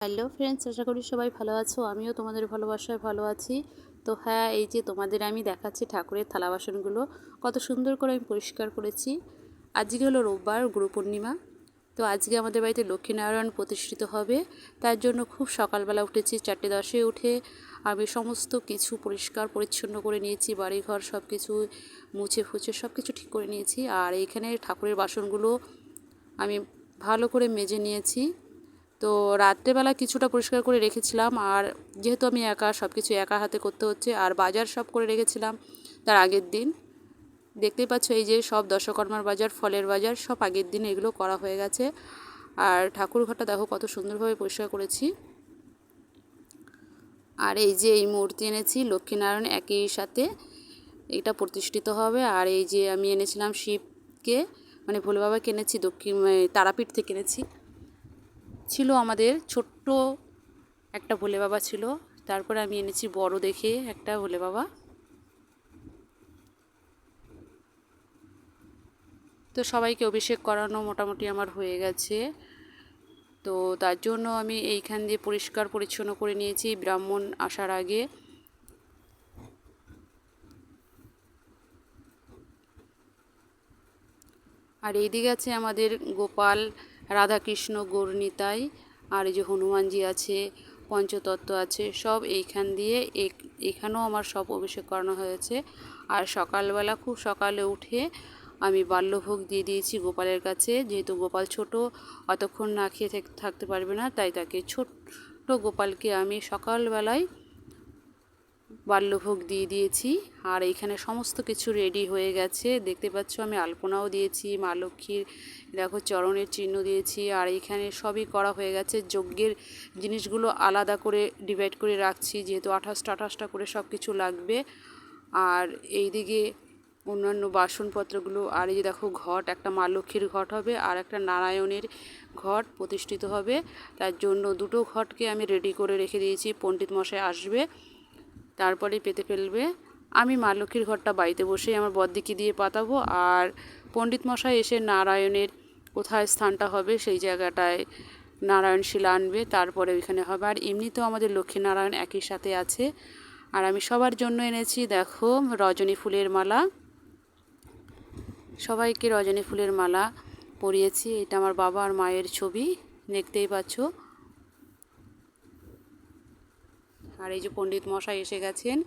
Hello friends আশা করি সবাই ভালো আছো। আমিও তোমাদের ভালোবাসায় ভালো আছি। তো হ্যাঁ এই যে তোমাদের আমি দেখাচ্ছি ঠাকুরের থালা বাসনগুলো। কত সুন্দর করে আমি পরিষ্কার করেছি। আজকে হলো রোববার গুরু পূর্ণিমা তো আজকে আমাদের বাড়িতে লক্ষ্মীনারায়ণ প্রতিষ্ঠিত হবে। তার জন্য খুব সকালবেলা উঠেছি, চারটে দশে উঠে আমি সমস্ত কিছু পরিষ্কার পরিচ্ছন্ন করে নিয়েছি, বাড়িঘর সব কিছু মুছে ফুছে সব কিছু ঠিক করে নিয়েছি। আর এইখানে ঠাকুরের বাসনগুলো আমি ভালো করে মেজে নিয়েছি। তো রাত্রেবেলা কিছুটা পরিষ্কার করে রেখেছিলাম আর যেহেতু আমি একা সব কিছু একা হাতে করতে হচ্ছে আর বাজার সব করে রেখেছিলাম তার আগের দিন। দেখতেই পাচ্ছ এই যে সব দশকর্মার বাজার, ফলের বাজার, সব আগের দিন এগুলো করা হয়ে গেছে। আর ঠাকুর ঘরটা দেখো কত সুন্দরভাবে পরিষ্কার করেছি। আর এই যে এই মূর্তি এনেছি লক্ষ্মীনারায়ণ একই সাথে। এটা প্রতিষ্ঠিত হবে আর এই যে আমি এনেছিলাম শিবকে মানে ভোলে বাবাকে এনেছি দক্ষিণ তারাপীঠ থেকে এনেছি। ছিল আমাদের ছোট্ট একটা ভোলে বাবা ছিল। তারপরে আমি এনেছি বড় দেখে একটা ভোলে বাবা। তো সবাইকে অভিষেক করানো মোটামুটি আমার হয়ে গেছে। তো তার জন্য আমি এইখান দিয়ে পরিষ্কার পরিচ্ছন্ন করে নিয়েছি ব্রাহ্মণ আসার আগে। আর এইদিকে আছে আমাদের গোপাল রাধাকৃষ্ণ, গৌরনীতাই, আর এই যে হনুমানজি আছে, পঞ্চতত্ত্ব আছে, সব এইখান দিয়ে এখানেও আমার সব অভিষেক করানো হয়েছে। আর সকালবেলা খুব সকালে উঠে আমি বাল্যভোগ দিয়ে দিয়েছি গোপালের কাছে। যেহেতু গোপাল ছোট, অতক্ষণ না খেয়ে থাকতে পারবে না, তাই তাকে ছোট্ট গোপালকে আমি সকালবেলায় বাল্যভোগ দিয়ে দিয়েছি। আর এইখানে সমস্ত কিছু রেডি হয়ে গেছে। দেখতে পাচ্ছ আমি আলপনাও দিয়েছি, মা লক্ষ্মীর দেখো চরণের চিহ্ন দিয়েছি। আর এইখানে সবই করা হয়ে গেছে। যজ্ঞের জিনিসগুলো আলাদা করে ডিভাইড করে রাখছি। যেহেতু আঠাশটা আঠাশটা করে সব কিছু লাগবে। আর এই দিকে অন্যান্য বাসনপত্রগুলো, আর এই যে দেখো ঘট, একটা মা লক্ষ্মীর ঘট হবে আর একটা নারায়ণের ঘট প্রতিষ্ঠিত হবে। তার জন্য দুটো ঘটকে আমি রেডি করে রেখে দিয়েছি। পণ্ডিত মশাই আসবে। তারপরে পেতে ফেলবে। আমি মা লক্ষ্মীর ঘরটা বাড়িতে বসেই আমার বদ্দিকে দিয়ে পাতাবো আর পণ্ডিত মশাই এসে নারায়ণের কোথায় স্থানটা হবে সেই জায়গাটায় নারায়ণ শিলা আনবে, তারপরে ওইখানে হবে। আর এমনিতেও আমাদের লক্ষ্মীনারায়ণ একই সাথে আছে। আর আমি সবার জন্য এনেছি, দেখো, রজনী ফুলের মালা। সবাইকে রজনী ফুলের মালা পরিয়েছি। এটা আমার বাবা আর মায়ের ছবি, দেখতেই পাচ্ছ। আর এই যে পণ্ডিত মশাই এসে গেছেন,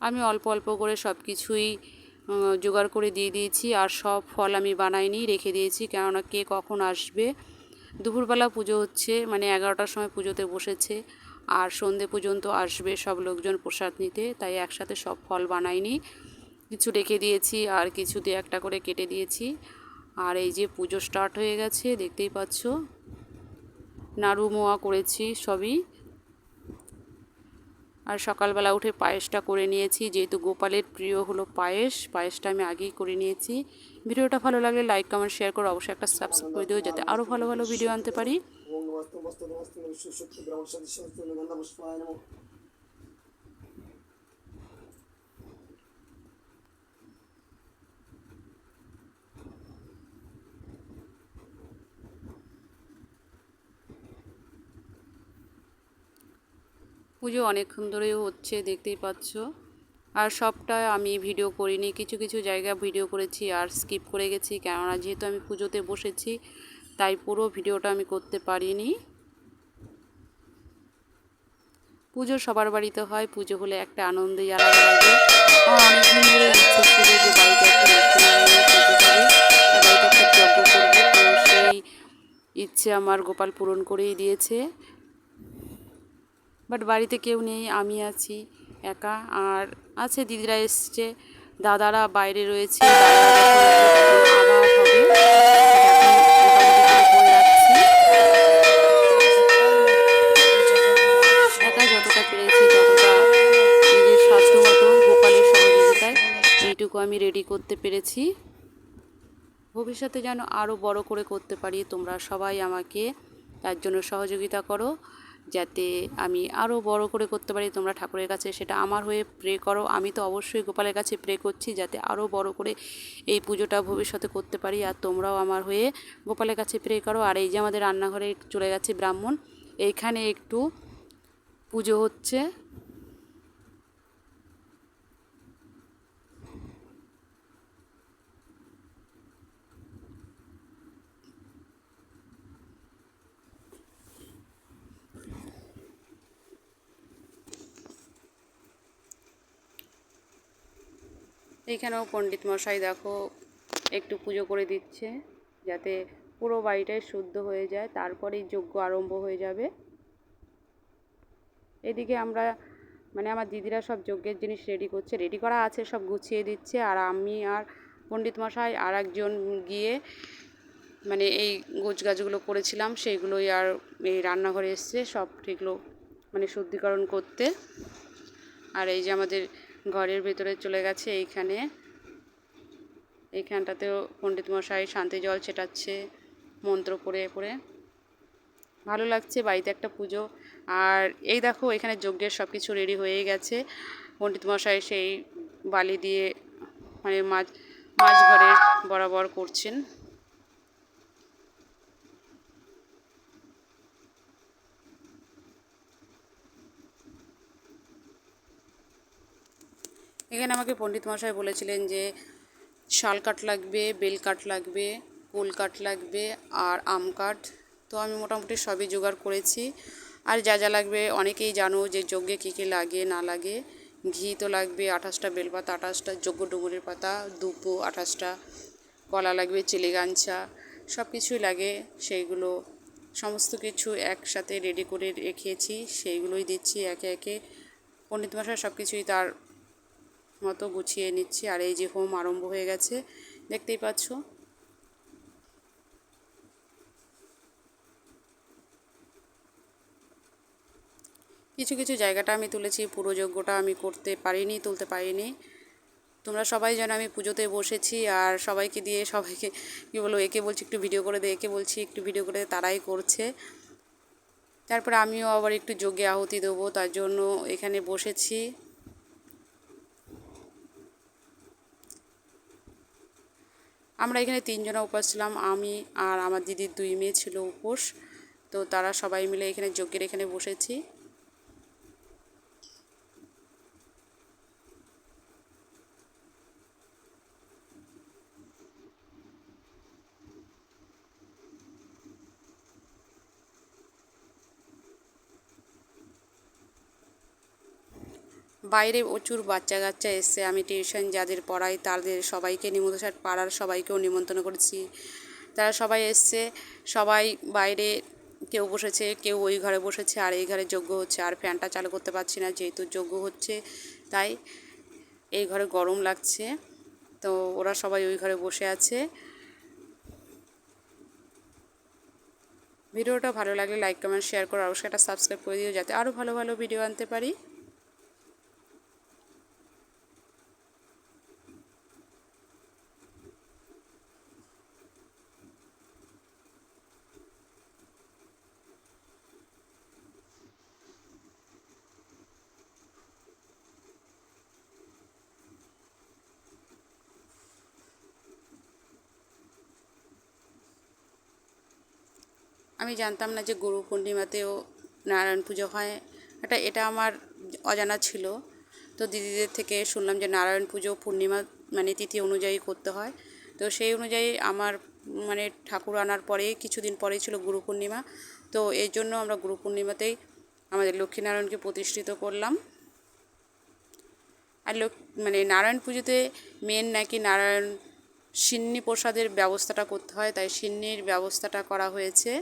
আমি অল্প অল্প করে সব কিছুই জোগাড় করে দিয়ে দিয়েছি আর সব ফল আমি বানাইনি, রেখে দিয়েছি, কেননা কে কখন আসবে। দুপুরবেলা পুজো হচ্ছে মানে এগারোটার সময় পুজোতে বসেছে, আর সন্ধে পর্যন্ত আসবে সব লোকজন প্রসাদ নিতে, তাই একসাথে সব ফল বানাইনি। কিছু রেখে দিয়েছি আর কিছু দিয়ে একটা করে কেটে দিয়েছি। আর এই যে পুজো স্টার্ট হয়ে গেছে, দেখতেই পাচ্ছ, নাড়ু মোয়া করেছি সবই। আর সকালবেলা উঠে পায়েসটা করে নিয়েছি, যেহেতু গোপালের প্রিয় হলো পায়েস, পায়েসটা আমি আগেই করে নিয়েছি। ভিডিওটা ভালো লাগলে লাইক, কমেন্ট শেয়ার করে অবশ্যই একটা সাবস্ক্রাইব করে দিও, যাতে আরও ভালো ভালো ভিডিও আনতে পারি। পুজো অনেকক্ষণ ধরেও হচ্ছে, দেখতেই পাচ্ছ। আর সবটা আমি ভিডিও করিনি, কিছু কিছু জায়গা ভিডিও করেছি আর স্কিপ করে গেছি, কেননা যেহেতু আমি পুজোতে বসেছি, তাই পুরো ভিডিওটা আমি করতে পারিনি। পুজো সবার বাড়িতে হয়, পুজো হলে একটা আনন্দই আলাদা লাগে। সেই ইচ্ছে আমার গোপাল পূরণ করেই দিয়েছে। বাট বাড়িতে কেউ নেই, আমি আছি, একা। আর আছে, দিদিরা এসছে, দাদারা বাইরে রয়েছে হবে। এইটুকু আমি রেডি করতে পেরেছি। ভবিষ্যতে যেন আরও বড় করে করতে পারি, তোমরা সবাই আমাকে তার জন্য সহযোগিতা করো। যাতে আমি আরও বড় করে করতে পারি, তোমরা ঠাকুরের কাছে সেটা আমার হয়ে প্রে করো। আমি তো অবশ্যই গোপালের কাছে প্রে করছি যাতে আরও বড় করে এই পুজোটা ভবিষ্যতে করতে পারি। আর তোমরাও আমার হয়ে গোপালের কাছে প্রে করো। আর এই যে আমাদের রান্নাঘরে চলে গেছে ব্রাহ্মণ, এইখানে একটু পুজো হচ্ছে। এইখানেও পণ্ডিত মশাই দেখো একটু পুজো করে দিচ্ছে, যাতে পুরো বাড়িটাই শুদ্ধ হয়ে যায়, তারপরেই যজ্ঞ আরম্ভ হয়ে যাবে। এদিকে আমরা মানে আমার দিদিরা সব যজ্ঞের জিনিস রেডি করছে রেডি করা আছে, সব গুছিয়ে দিচ্ছে, আর আমি আর পণ্ডিত মশাই আর একজন গিয়ে মানে এই গোছ গাছগুলো করেছিলাম, সেইগুলোই আর এই রান্নাঘরে এসছে, সব ঠিকলো মানে শুদ্ধিকরণ করতে। আর এই যে আমাদের ঘরের ভেতরে চলে গেছে এইখানে। এইখানটাতেও পণ্ডিত মশাই শান্তি জল ছেটাচ্ছে, মন্ত্র পড়ে পড়ে। ভালো লাগছে বাড়িতে একটা পুজো। আর এই দেখো, এখানে যজ্ঞের সব কিছু রেডি হয়ে গেছে। পণ্ডিত মশাই সেই বালি দিয়ে মানে মাছ মাছ ঘরে বরাবর করছেন। এখানে আমাকে পণ্ডিত মশাই বলেছিলেন যে, শাল কাঠ লাগবে, বেল কাঠ লাগবে, কুল কাঠ লাগবে আর আম কাঠ। তো আমি মোটামুটি সবই জোগাড় করেছি। আর যা যা লাগবে, অনেকেই জানো যে যজ্ঞে কী কী লাগে, না লাগে। ঘি তো লাগবে আঠাশটা বেলপাতা, আঠাশটা যজ্ঞ ডুমুরের পাতা, দুপো আঠাশটা, কলা লাগবে, চিলি গাঞ্ছা সব কিছুই লাগে। সেইগুলো সমস্ত কিছু একসাথে রেডি করে রেখেছি, সেইগুলোই দিচ্ছি একে একে। পণ্ডিত মশাই সব কিছুই তার মতো গুছিয়ে নিচ্ছি আর এই যে হোম আরম্ভ হয়ে গেছে, দেখতেই পাচ্ছ। কিছু কিছু জায়গাটা আমি তুলেছি, পুরো যজ্ঞটা আমি করতে পারিনি, তুলতে পারিনি। তোমরা সবাই যেন আমি পুজোতে বসেছি আর সবাইকে দিয়ে সবাইকে, কী বলব, একে বলছি একটু ভিডিও করে দে একে বলছি একটু ভিডিও করে দে তারাই করছে। তারপরে আমিও আবার একটু যজ্ঞে আহুতি দেবো, তার জন্য এখানে বসেছি। আমরা এখানে তিনজনা উপাস ছিলাম, আমি আর আমার দিদির দুই মেয়ে ছিল উপোস। তো তারা সবাই মিলে এখানে যজ্ঞের এখানে বসেছি। বাইরে প্রচুর বাচ্চা কাচ্চা এসছে, আমি টিউশন যাদের পড়াই তাদের সবাইকে, নিমন্ত্রণ পাড়ার সবাইকেও নিমন্ত্রণ করেছি। তারা সবাই এসছে, সবাই বাইরে কেউ বসেছে, কেউ ওই ঘরে বসেছে, আর এই ঘরে যোগ্য হচ্ছে, আর ফ্যানটা চালু করতে পারছি না, যেহেতু যোগ্য হচ্ছে, তাই এই ঘরে গরম লাগছে, তো ওরা সবাই ওই ঘরে বসে আছে। ভিডিওটা ভালো লাগলে লাইক কমেন্ট শেয়ার করে, অবশ্যই একটা সাবস্ক্রাইব করে দিও, যাতে আরও ভালো ভালো ভিডিও আনতে পারি। আমি জানতাম না যে গুরু পূর্ণিমাতেও নারায়ণ পুজো হয়। এটা এটা আমার অজানা ছিল। তো দিদিদের থেকে শুনলাম যে নারায়ণ পুজো পূর্ণিমা মানে তিথি অনুযায়ী করতে হয়। তো সেই অনুযায়ী আমার মানে ঠাকুর আনার পরে, কিছুদিন পরেই ছিল গুরু পূর্ণিমা। তো এই জন্য আমরা গুরু পূর্ণিমাতেই আমাদের লক্ষ্মীনারায়ণকে প্রতিষ্ঠিত করলাম। আর লোক মানে নারায়ণ পুজোতে মেন নাকি নারায়ণ সিন্নি প্রসাদের ব্যবস্থাটা করতে হয়, তাই সিন্নির ব্যবস্থাটা করা হয়েছে।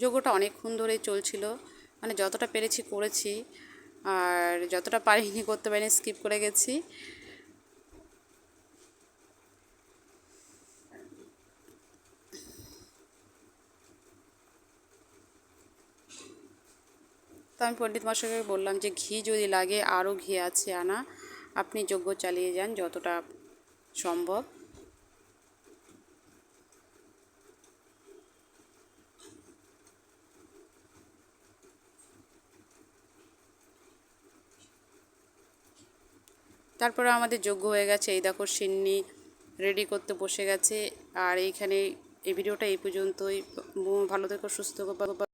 যোগ্যটা অনেকক্ষণ ধরেই চলছিল। মানে যতটা পেরেছি করেছি। আর যতটা পারিনি করতে পারিনি স্কিপ করে গেছি। তো আমি পণ্ডিত মশাইকে বললাম যে, ঘি যদি লাগে আরও ঘি আছে আনা। আপনি যোগ্য চালিয়ে যান যতটা সম্ভব। তারপরে আমাদের যোগ্য হয়ে গেছে, এই দেখো সিন্নি রেডি করতে বসে গেছে। আর এইখানে এই ভিডিওটা এই পর্যন্তই। ভালো থেকো, সুস্থ